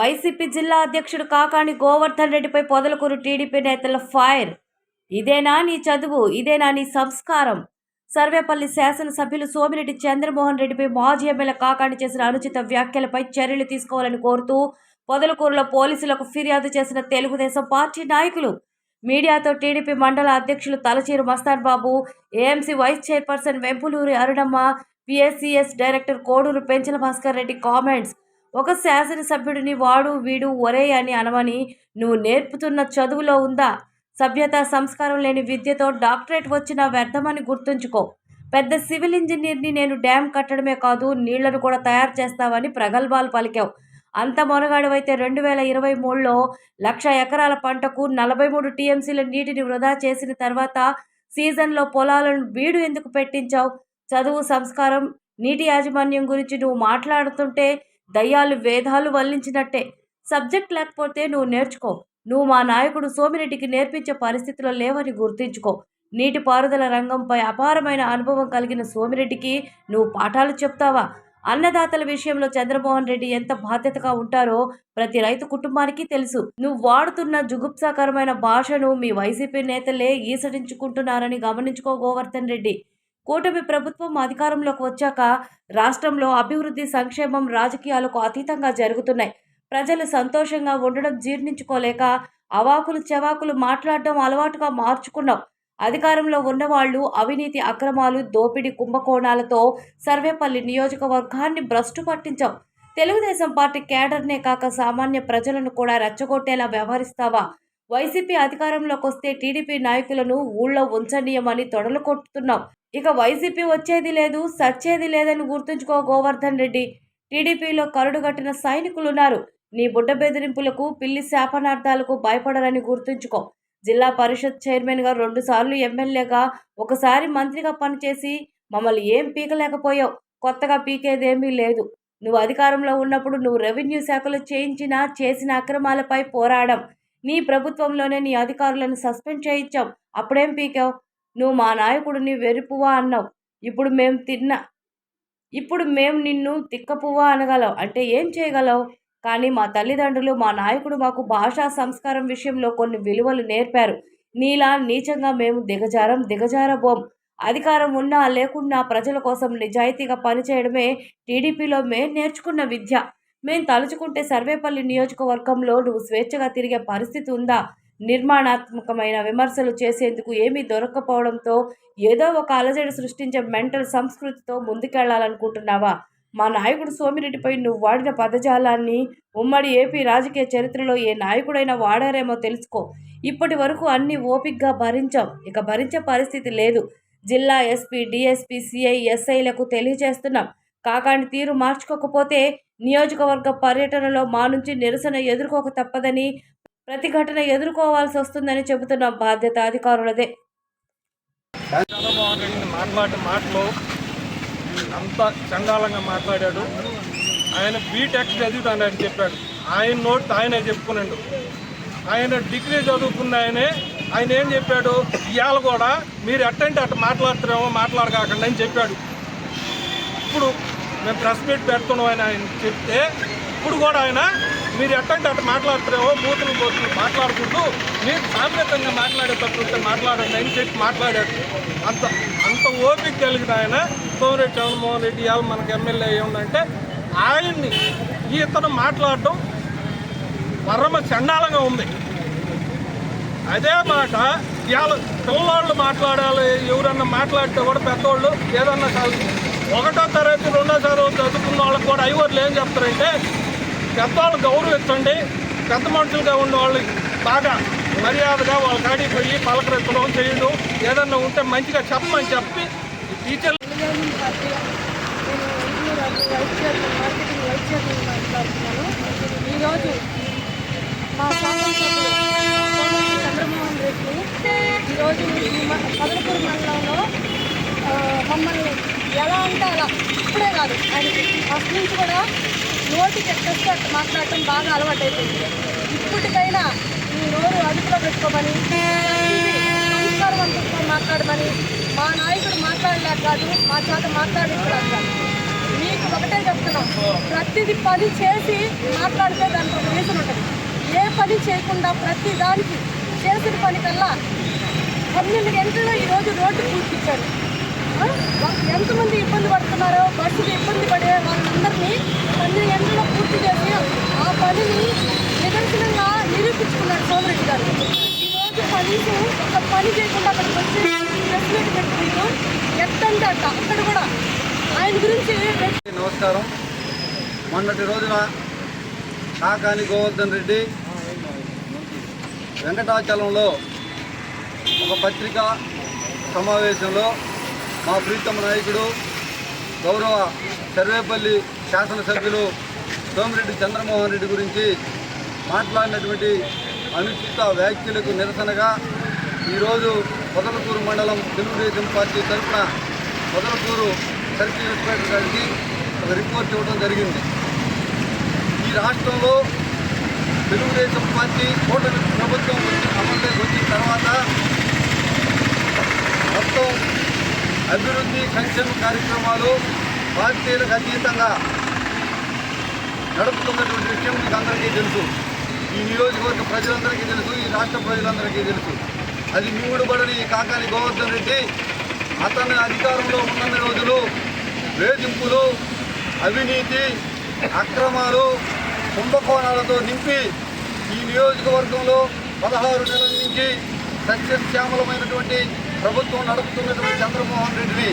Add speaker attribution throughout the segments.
Speaker 1: YCP జిల్లా అధ్యక్షుడు కాకాణి గోవర్ధన్ రెడ్డిపై పొదలకూరు టీడీపీ నేతల ఫైర్. ఇదేనా నీ చదువు? ఇదేనా నీ సంస్కారం? సర్వేపల్లి శాసనసభ్యులు సోమిరెడ్డి చంద్రమోహన్ రెడ్డిపై మాజీ ఎమ్మెల్యే కాకాణి చేసిన అనుచిత వ్యాఖ్యలపై చర్యలు తీసుకోవాలని కోరుతూ పొదలకూరులో పోలీసులకు ఫిర్యాదు చేసిన తెలుగుదేశం పార్టీ నాయకులు. మీడియాతో టీడీపీ మండల అధ్యక్షులు Talacheeru Mastan Babu AMC vice chairperson Vempuluri Arunamma PSCS director Koduru Penchala Bhaskar Reddy comments. ఒక శాసనసభ్యుడిని వాడు వీడు ఒరే అని అనమని నువ్వు నేర్పుతున్న చదువులో ఉందా? సభ్యత సంస్కారం లేని విద్యతో డాక్టరేట్ వచ్చిన వ్యర్థమని గుర్తుంచుకో. పెద్ద సివిల్ ఇంజనీర్ని నేను డ్యామ్ కట్టడమే కాదు నీళ్ళను కూడా తయారు చేస్తావని ప్రగల్భాలు పలికావు. అంత మొనగాడవైతే రెండు వేల ఇరవై మూడులో లక్ష ఎకరాల పంటకు నలభై మూడు టీఎంసీల నీటిని వృధా చేసిన తర్వాత సీజన్లో పొలాలను బీడు ఎందుకు పెట్టించావు? చదువు సంస్కారం నీటి యాజమాన్యం గురించి నువ్వు మాట్లాడుతుంటే దయ్యాలు వేదాలు వల్లించినట్టే. సబ్జెక్ట్ లేకపోతే నువ్వు నేర్చుకో. నువ్వు మా నాయకుడు సోమిరెడ్డికి నేర్పించే పరిస్థితిలో లేవని గుర్తించుకో. నీటిపారుదల రంగంపై అపారమైన అనుభవం కలిగిన సోమిరెడ్డికి నువ్వు పాఠాలు చెప్తావా? అన్నదాతల విషయంలో చంద్రమోహన్ రెడ్డి ఎంత బాధ్యతగా ఉంటారో ప్రతి రైతు కుటుంబానికి తెలుసు. నువ్వు వాడుతున్న జుగుప్సాకరమైన భాషను మీ వైసీపీ నేతలే ఈసడించుకుంటున్నారని గమనించుకో గోవర్ధన్ రెడ్డి. కూటమి ప్రభుత్వం అధికారంలోకి వచ్చాక రాష్ట్రంలో అభివృద్ధి సంక్షేమం రాజకీయాలకు అతీతంగా జరుగుతున్నాయి. ప్రజలు సంతోషంగా ఉండడం జీర్ణించుకోలేక అవాకులు చెవాకులు మాట్లాడడం అలవాటుగా మార్చుకున్నాం. అధికారంలో ఉన్నవాళ్ళు అవినీతి అక్రమాలు దోపిడీ కుంభకోణాలతో సర్వేపల్లి నియోజకవర్గాన్ని భ్రష్టు పట్టించాం. తెలుగుదేశం పార్టీ కేడర్నే కాక సామాన్య ప్రజలను కూడా రెచ్చగొట్టేలా వ్యవహరిస్తావా? వైసీపీ అధికారంలోకి వస్తే టీడీపీ నాయకులను ఊళ్ళో ఉంచనీయమని తొడలు కొట్టుతున్నాం. ఇక వైసీపీ వచ్చేది లేదు సచ్చేది లేదని గుర్తుంచుకో గోవర్ధన్ రెడ్డి. టీడీపీలో కరుడుగట్టిన సైనికులున్నారు. నీ బుడ్డ బెదిరింపులకు పిల్లి శాపనార్థాలకు భయపడరని గుర్తుంచుకో. జిల్లా పరిషత్ చైర్మన్గా రెండుసార్లు ఎమ్మెల్యేగా ఒకసారి మంత్రిగా పనిచేసి మమ్మల్ని ఏం పీకలేకపోయావు? కొత్తగా పీకేదేమీ లేదు. నువ్వు అధికారంలో ఉన్నప్పుడు నువ్వు రెవెన్యూ శాఖలో చేయించిన చేసిన అక్రమాలపై పోరాడం. నీ ప్రభుత్వంలోనే నీ అధికారులను సస్పెండ్ చేయించాం. అప్పుడేం పీకావు? నువ్వు మా నాయకుడిని వెరుపువా అన్నావు. ఇప్పుడు మేము తిన్నా ఇప్పుడు మేము నిన్ను తిక్కపువ్వా అనగలవు. అంటే ఏం చేయగలవు? కానీ మా తల్లిదండ్రులు మా నాయకుడు మాకు భాషా సంస్కారం విషయంలో కొన్ని విలువలు నేర్పారు. నీలా నీచంగా మేము దిగజారం దిగజారబోం. అధికారం ఉన్నా లేకున్నా ప్రజల కోసం నిజాయితీగా పనిచేయడమే టీడీపీలో మేము నేర్చుకున్న విద్య. మేము తలుచుకుంటే సర్వేపల్లి నియోజకవర్గంలో నువ్వు స్వేచ్ఛగా తిరిగే పరిస్థితి ఉందా? నిర్మాణాత్మకమైన విమర్శలు చేసేందుకు ఏమీ దొరక్కపోవడంతో ఏదో ఒక అలజడి సృష్టించే మెంటల్ సంస్కృతితో ముందుకెళ్ళాలనుకుంటున్నావా? మా నాయకుడు సోమిరెడ్డిపై నువ్వు వాడిన పదజాలాన్ని ఉమ్మడి ఏపీ రాజకీయ చరిత్రలో ఏ నాయకుడైనా వాడారేమో తెలుసుకో. ఇప్పటి వరకు అన్ని ఓపిక్గా భరించాం. ఇక భరించే పరిస్థితి లేదు. జిల్లా ఎస్పీ డిఎస్పీ సిఐ ఎస్ఐలకు తెలియజేస్తున్నాం. కాకాని తీరు మార్చుకోకపోతే నియోజకవర్గ పర్యటనలో మా నుంచి నిరసన ఎదుర్కోక తప్పదని ప్రతిఘటన ఎదుర్కోవాల్సి వస్తుందని చెబుతున్న బాధ్యత అధికారులదే.
Speaker 2: మాట్లాడు మాటలు అంత చండాలంగా మాట్లాడాడు. ఆయన బీటెక్ అని చెప్పాడు. ఆయన నోట్ ఆయనే చెప్పుకున్నాడు. ఆయన డిగ్రీ చదువుకున్న ఆయనే ఆయన ఏం చెప్పాడు? ఇవాళ కూడా మీరు ఎట్టంటే అట్ట మాట్లాడుతున్నామో మాట్లాడకాకండి అని చెప్పాడు. ఇప్పుడు మేము ప్రెస్ మీట్ పెడుతున్నాం ఆయన ఆయన చెప్తే ఇప్పుడు కూడా ఆయన మీరు ఎట్టంటే అట్లా మాట్లాడుతున్నావో మూతులు బూతులు మాట్లాడుకుంటూ మీరు సామ్యతంగా మాట్లాడేటప్పుడు మాట్లాడండి అని చెప్పి మాట్లాడారు. అంత అంత ఓపిక కలిగిన ఆయన సోమిరెడ్డి జగన్మోహన్ రెడ్డి ఇవాళ మనకు ఎమ్మెల్యే ఏముందంటే ఆయన్ని ఇతను మాట్లాడటం పరమ చండాలంగా ఉంది. అదే మాట ఇవాళ పిల్లవాళ్ళు మాట్లాడాలి ఎవరన్నా మాట్లాడితే కూడా పెద్దవాళ్ళు ఏదన్నా కాదు ఒకటో తరగతి రెండో తరగతి చదువుకున్న వాళ్ళకి కూడా ఐవర్లు ఏం చెప్తారంటే పెద్దవాళ్ళు గౌరవించండి పెద్ద మనుషులుగా ఉన్న వాళ్ళు బాగా మర్యాదగా వాళ్ళ కాడికి పోయి పలకరించడం చేయడం. ఏదన్నా ఉంటే మంచిగా చెప్పమని చెప్పి టీచర్లు
Speaker 3: ఈరోజు మా శాసనసభ్యులు చంద్రమోహన్ రెడ్డి ఈరోజు ఈ పదలపూర్ మండలంలో మమ్మల్ని ఎలా అంటే అలా ఇప్పుడే కాదు ఆయన ఫస్ట్ నుంచి కూడా నోటికి ఎక్కడిస్తే అట్లా మాట్లాడటం బాగా అలవాటైపోయింది. ఇప్పటికైనా ఈ నోరు అదుపులో పెట్టుకోమని సంస్కారవంతంగా మాట్లాడమని మా నాయకుడు మాట్లాడలేక కాదు మా చేత మాట్లాడించలేక మీకు ఒకటే చెప్తున్నాం ప్రతిది పని చేసి మాట్లాడితే దానికి ఒక రీజన్ ఉంటుంది. ఏ పని చేయకుండా ప్రతి దానికి చేసిన పనికల్లా పన్నెండు గంటల్లో ఈరోజు రోడ్డు పూర్తించారు ఎంతమంది ఇబ్బంది పడుతున్నారో బస్సులు ఇబ్బంది పడే వాళ్ళందరినీ పన్నెండు గంటల్లో పూర్తి చేసి ఆ పనిని నిదర్శనంగా నిరూపించుకున్నాడు సోమరెడ్డి గారు ఈరోజు కనీసం ఒక పని చేయకుండా అక్కడికి వచ్చి ప్రెస్ పెట్టుకుంటూ ఎట్టంటే అట్ట అక్కడ కూడా ఆయన గురించి
Speaker 4: నమస్కారం. మొన్నటి రోజున కాకాని గోవర్ధన్ రెడ్డి వెంకటాచలంలో ఒక పత్రికా సమావేశంలో మా ప్రీతమ నాయకుడు గౌరవ సర్వేపల్లి శాసనసభ్యులు సోమిరెడ్డి చంద్రమోహన్ రెడ్డి గురించి మాట్లాడినటువంటి అనుచిత వ్యాఖ్యలకు నిరసనగా ఈరోజు పొదలకూరు మండలం తెలుగుదేశం పార్టీ తరఫున పొదలకూరు సర్కిల్ ఇన్స్పెక్టర్ గారికి ఒక రిపోర్ట్ ఇవ్వడం జరిగింది. ఈ రాష్ట్రంలో తెలుగుదేశం పార్టీ కూటమి ప్రభుత్వం వచ్చి అమల్లోకి వచ్చిన తర్వాత మొత్తం అభివృద్ధి సంక్షేమ కార్యక్రమాలు పార్టీలకు అతీతంగా నడుపుతున్నటువంటి విషయం మీకు అందరికీ తెలుసు. ఈ నియోజకవర్గ ప్రజలందరికీ తెలుసు ఈ రాష్ట్ర ప్రజలందరికీ తెలుసు. అది మింగుడుబడని ఈ కాకాని గోవర్ధన్ రెడ్డి అతని అధికారంలో ఉన్న రోజులు వేధింపులు అవినీతి అక్రమాలు కుంభకోణాలతో నింపి ఈ నియోజకవర్గంలో పదహారు నెలల నుంచి సస్యశ్యామలమైనటువంటి ప్రభుత్వం నడుపుతున్నటువంటి చంద్రమోహన్ రెడ్డిని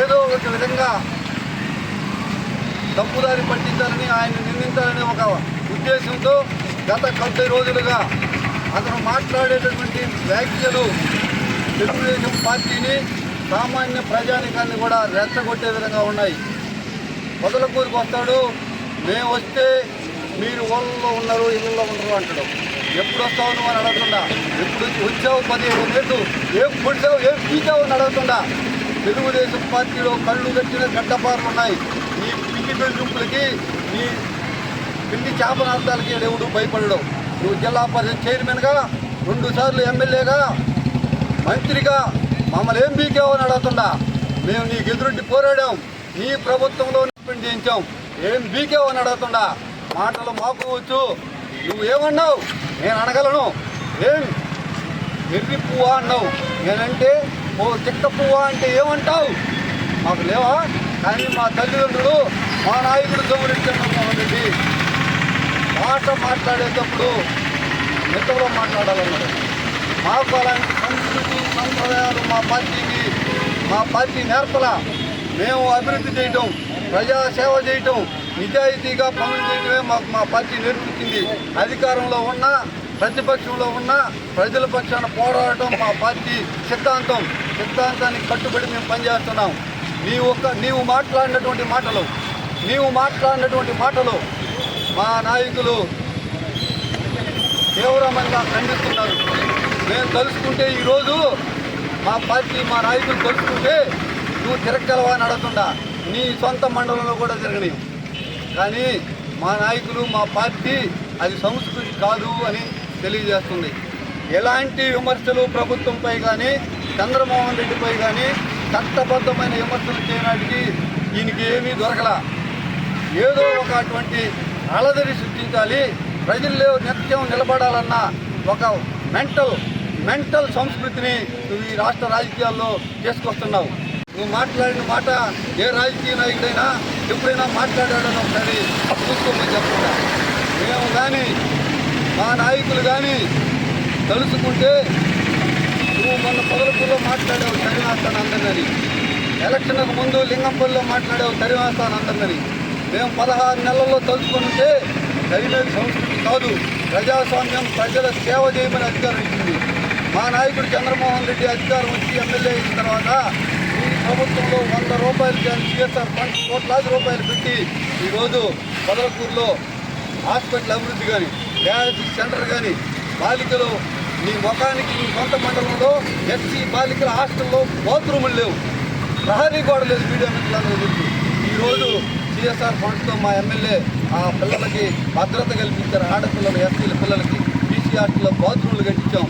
Speaker 4: ఏదో ఒక విధంగా తప్పుదారి పట్టించాలని ఆయన నిందించాలనే ఒక ఉద్దేశంతో గత కొద్ది రోజులుగా అతను మాట్లాడేటటువంటి వ్యాఖ్యలు తెలుగుదేశం పార్టీని సామాన్య ప్రజానికాన్ని కూడా రెచ్చగొట్టే విధంగా ఉన్నాయి. మొదలకూరికి వస్తాడు మేము వస్తే మీరు ఊళ్ళో ఉన్నారు ఇళ్ళలో ఉండరు అంటాడు. ఎప్పుడు వస్తావు నువ్వు అని అడగకుండా ఎప్పుడు వచ్చావు పదిహేను రేట్లు ఏం పుడిచావు ఏం పీచావు అని అడగకుండా తెలుగుదేశం పార్టీలో కళ్ళు కట్టిన గడ్డపార్లు ఉన్నాయి. నీ పిల్లి బెదిరింపులకి నీ పిల్లి చేపనార్థాలకి దేవుడు భయపడడం. నువ్వు జిల్లా పరిషత్ చైర్మన్గా రెండుసార్లు ఎమ్మెల్యేగా మంత్రిగా మమ్మల్ని ఏం బీకావు అని అడుగుతుండా. మేము నీకు ఎదురుండి పోరాడాం. నీ ప్రభుత్వంలో నింపండి చేయించాం ఏం బీకావు అని అడుగుతుండా. మాటలు మాకోవచ్చు నువ్వు ఏమన్నావు నేను అనగలను ఏం? ఎర్రి పువ్వా అన్నావు. నేనంటే ఓ చిక్క పువ్వా అంటే ఏమంటావు? మాకు లేవా? కానీ మా తల్లిదండ్రులు మా నాయకుడు సోమిరెడ్డి చంద్రమోహన్ రెడ్డి మాట మాట్లాడేటప్పుడు మెత్తలో మాట్లాడాలన్నారు మాకు అలాంటి సంస్కృతి సంప్రదాయాలు మా పార్టీకి మా పార్టీ నేర్పల మేము అభివృద్ధి చేయటం ప్రజాసేవ చేయటం నిజాయితీగా పనులు చేయటమే మాకు మా పార్టీ నేర్పించింది. అధికారంలో ఉన్న ప్రతిపక్షంలో ఉన్న ప్రజల పక్షాన పోరాడటం మా పార్టీ సిద్ధాంతం. సిద్ధాంతానికి కట్టుబడి మేము పనిచేస్తున్నాం. నీ ఒక్క నీవు మాట్లాడినటువంటి మాటలు నీవు మాట్లాడినటువంటి మాటలు మా నాయకులు తీవ్రమంగా ఖండిస్తున్నారు. మేము కలుసుకుంటే ఈరోజు మా పార్టీ మా నాయకులు తలుసుకుంటే నువ్వు తిరగలవా అని అడుగుతుండా. నీ సొంత మండలంలో కూడా తిరగని. కానీ మా నాయకులు మా పార్టీ అది సంస్కృతి కాదు అని తెలియజేస్తుంది. ఎలాంటి విమర్శలు ప్రభుత్వంపై కానీ చంద్రమోహన్ రెడ్డిపై కానీ చట్టబద్ధమైన విమర్శలు చేయడానికి దీనికి ఏమీ దొరకలా. ఏదో ఒక అటువంటి అలదరి సృష్టించాలి. ప్రజల్లో నిత్యం నిలబడాలన్న ఒక మెంటల్ మెంటల్ సంస్కృతిని నువ్వు ఈ రాష్ట్ర రాజకీయాల్లో తీసుకొస్తున్నావు నువ్వు మాట్లాడిన మాట ఏ రాజకీయ నాయకుడైనా ఎప్పుడైనా మాట్లాడాడని ఒకసారి చూసుకోమని చెప్పకుండా మేము కానీ మా నాయకులు కానీ తలుసుకుంటే నువ్వు మొన్న పొదలపూర్లో మాట్లాడావు తరివేస్తాను అందరినని ఎలక్షన్కు ముందు లింగంపల్లిలో మాట్లాడావు తరివేస్తాను అందరినని మేము పదహారు నెలల్లో తలుచుకుంటే ఉంటే సంస్కృతి కాదు ప్రజాస్వామ్యం ప్రజల సేవ చేయమని అధికారం ఇచ్చింది. మా నాయకుడు చంద్రమోహన్ రెడ్డి అధికారం వచ్చి ఎమ్మెల్యే అయిన తర్వాత ఈ ప్రభుత్వంలో వంద రూపాయలు కానీ సిఎస్ఆర్ ఫండ్స్ కోట్లాది రూపాయలు పెట్టి ఈరోజు పొదలకూరులో హాస్పిటల్ అభివృద్ధి కానీ డయాలసిస్ సెంటర్ కానీ బాలికలు మీ ముఖానికి మీ సొంత మండలంలో ఎస్సీ బాలికల హాస్టల్లో బాత్రూములు లేవు. ప్రహరీ గోడ లేదు మీడియా మిత్రులందరూ ఈరోజు సిఎస్ఆర్ ఫండ్స్తో మా ఎమ్మెల్యే ఆ పిల్లలకి భద్రత కల్పించారు. ఆడపిల్లలు ఎస్సీల పిల్లలకి బీసీఆర్టీలో బాత్రూమ్లు కట్టించాం.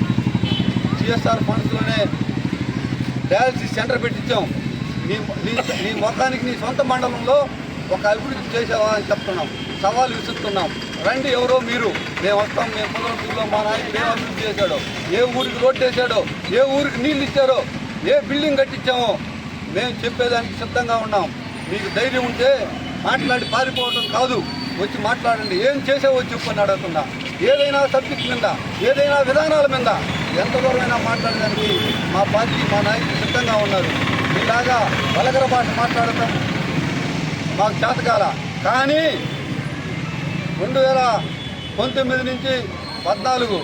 Speaker 4: సిఎస్ఆర్ ఫండ్స్లోనే డయాలసిస్ సెంటర్ పెట్టించాం. నీ నీ నీ మొత్తానికి నీ సొంత మండలంలో ఒక అభివృద్ధి చేసావా అని చెప్తున్నాం. సవాల్ విసురుతున్నాం. రండి ఎవరో మీరు. మేము వస్తాం మేము కుదరతుల్లో మా నాయకుడు ఏ అభివృద్ధి చేశాడో ఏ ఊరికి రోడ్డు వేసాడో ఏ ఊరికి నీళ్ళు ఇచ్చారో ఏ బిల్డింగ్ కట్టించామో మేము చెప్పేదానికి సిద్ధంగా ఉన్నాం. మీకు ధైర్యం ఉంటే మాట్లాడి పారిపోవడం కాదు. వచ్చి మాట్లాడండి. ఏం చేసావో చెప్పని అడుగుతున్నా. ఏదైనా సబ్జెక్ట్ మీద ఏదైనా విధానాల మీద ఎంత దూరమైనా మాట్లాడడానికి మా పార్టీ మా నాయకులు సిద్ధంగా ఉన్నారు. ఇలాగా వలగర భాష మాట్లాడటం మాకు చేతకాల. కానీ రెండు వేల పంతొమ్మిది నుంచి పద్నాలుగు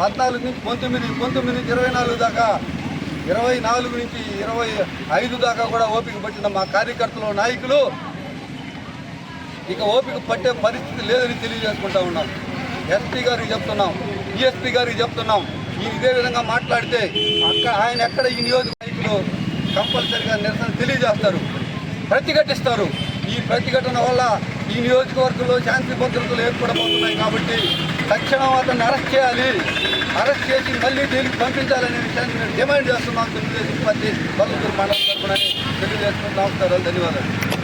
Speaker 4: పద్నాలుగు నుంచి పంతొమ్మిది పంతొమ్మిది నుంచి ఇరవై నాలుగు దాకా ఇరవై నాలుగు నుంచి ఇరవై ఐదు దాకా కూడా ఓపిక పట్టిన మా కార్యకర్తలు నాయకులు ఇక ఓపిక పట్టే పరిస్థితి లేదని తెలియజేసుకుంటా ఉన్నాం. ఎస్పీ గారికి చెప్తున్నాం డిఎస్పీ గారికి చెప్తున్నాం. ఈ ఇదే విధంగా మాట్లాడితే అక్కడ ఆయన ఎక్కడ ఈ నియోజక కంపల్సరిగా నిరసన తెలియజేస్తారు ప్రతిఘటిస్తారు. ఈ ప్రతిఘటన వల్ల ఈ నియోజకవర్గంలో శాంతి భద్రతలు ఏర్పడబోతున్నాయి కాబట్టి తక్షణం అతన్ని అరెస్ట్ చేయాలి. అరెస్ట్ చేసి మళ్ళీ జైలుకి పంపించాలనే విషయాన్ని మేము డిమాండ్ చేస్తున్నాం. తెలుగుదేశం పార్టీ బల్లూరు మండలం తరఫున తెలియజేసుకుంటూ నమస్కారాలు ధన్యవాదాలు.